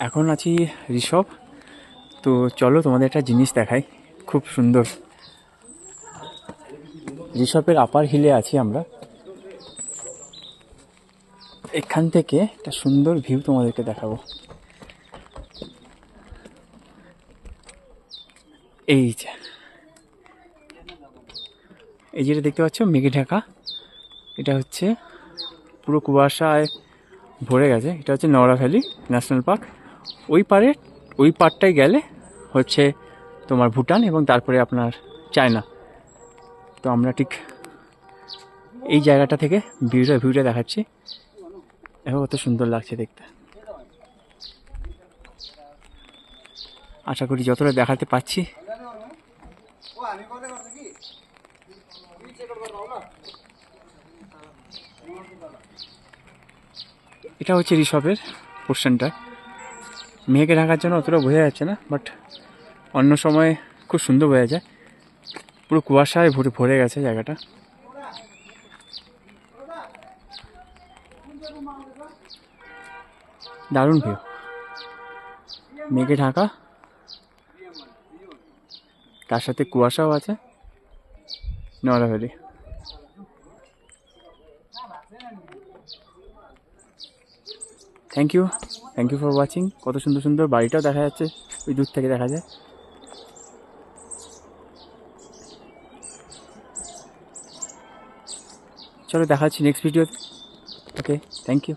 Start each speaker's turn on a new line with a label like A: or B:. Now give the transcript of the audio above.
A: এখন আছি ঋষভ। তো চলো তোমাদের একটা জিনিস দেখাই। খুব সুন্দর। ঋষভের আপার হিলে আছি আমরা। এখান থেকে একটা সুন্দর ভিউ তোমাদেরকে দেখাবো। এই যে। এই যেটা দেখতে পাচ্ছ, মেঘে ঢাকা। এটা হচ্ছে পুরো কুয়াশায় ভরে গেছে। এটা হচ্ছে নওড়া ভ্যালি ন্যাশনাল পার্ক। ওই পারে, ওই পারটায় গেলে হচ্ছে তোমার ভুটান এবং তারপরে আপনার চায়না। তো আমরা ঠিক এই জায়গাটা থেকে ভিউটা ভিউটা দেখাচ্ছি। এবং কত সুন্দর লাগছে দেখতে। আশা করি যতটা দেখাতে পাচ্ছি। এটা হচ্ছে ঋষভের পোর্শনটা মেঘে ঢাকার জন্য অতটা বোঝা যাচ্ছে না বাট অন্য সময় খুব সুন্দর বোঝা যায়। পুরো কুয়াশায় ভরে ভরে গেছে জায়গাটা। দারুণ ভিউ মেঘে ঢাকা। তার সাথে কুয়াশাও আছে। Neora valley thank you thank you for watching কত সুন্দর সুন্দর বাড়িটাও দেখা যাচ্ছে। ওই দূর থেকে দেখা যায়। চলো দেখাচ্ছি next video okay thank you